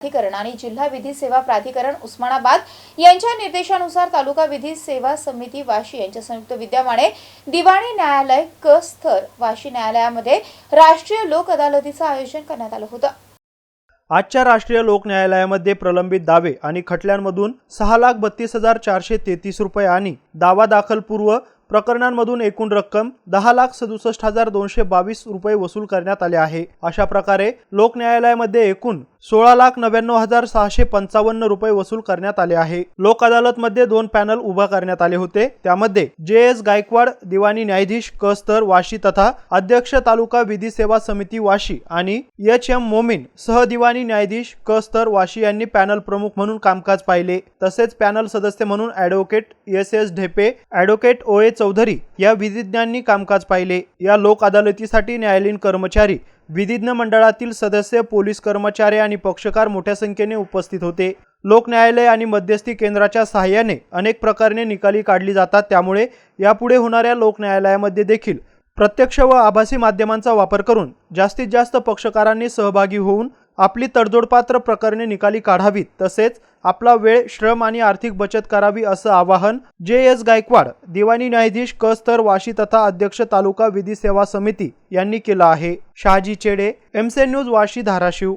प्राधिकरण आणि जिल्हा विधी सेवा प्राधिकरण उस्मानाबाद यांच्या निर्देशानुसार तालुका विधी सेवा समिती वाशी यांच्या संयुक्त विद्यमाने दिवाणी न्यायालय क स्तर वाशी न्यायालयामध्ये राष्ट्रीय लोक अदालतीचं आयोजन करण्यात आलं होतं. आजच्या राष्ट्रीय लोक न्यायालयामध्ये प्रलंबित दावे आणि खटल्यांमधून सहा लाख बत्तीस हजार चारशे तेहतीस रुपये आणि दावा दाखलपूर्व प्रकरणांमधून एकूण रक्कम दहा लाख सदुसष्ट हजार दोनशे बावीस रुपये वसूल करण्यात आले आहे. अशा प्रकारे लोक न्यायालयामध्ये एकूण सोळा लाख नव्याण्णव हजार सहाशे पंचावन्न रुपये वसूल करण्यात आले आहे. लोक अदालतमध्ये दोन पॅनल उभा करण्यात आले होते. त्यामध्ये जे. एस. गायकवाड दिवाणी न्यायाधीश कस्तर वाशी तथा अध्यक्ष तालुका विधी सेवा समिती वाशी आणि एच. एम. मोमीन सह दिवाणी न्यायाधीश कस्तर वाशी यांनी पॅनल प्रमुख म्हणून कामकाज पाहिले. तसेच पॅनल सदस्य म्हणून advocate S. S. Dhepe advocate O. H. Chaudhari या विधिज्ञांनी कामकाज पाहिले. या लोक अदालतीसाठी न्यायालयीन कर्मचारी विधिज्ञ मंडळातील सदस्य पोलीस कर्मचारी आणि पक्षकार मोठ्या संख्येने उपस्थित होते. लोक न्यायालय आणि मध्यस्थी केंद्राच्या सहाय्याने अनेक प्रकारने निकाली काढली जातात. त्यामुळे यापुढे होणाऱ्या लोक न्यायालयामध्ये देखील प्रत्यक्ष व आभासी माध्यमांचा वापर करून जास्तीत जास्त पक्षकारांनी सहभागी होऊन आपली तडजोडपात्र प्रकरणे निकाली काढावीत तसेच आपला वेळ श्रम आणि आर्थिक बचत करावी असं आवाहन जे एस गायकवाड दिवाणी न्यायाधीश कस्तर वाशी तथा अध्यक्ष तालुका विधी सेवा समिती यांनी केलं आहे. शहाजी चेडे एमसे न्यूज वाशी धाराशिव.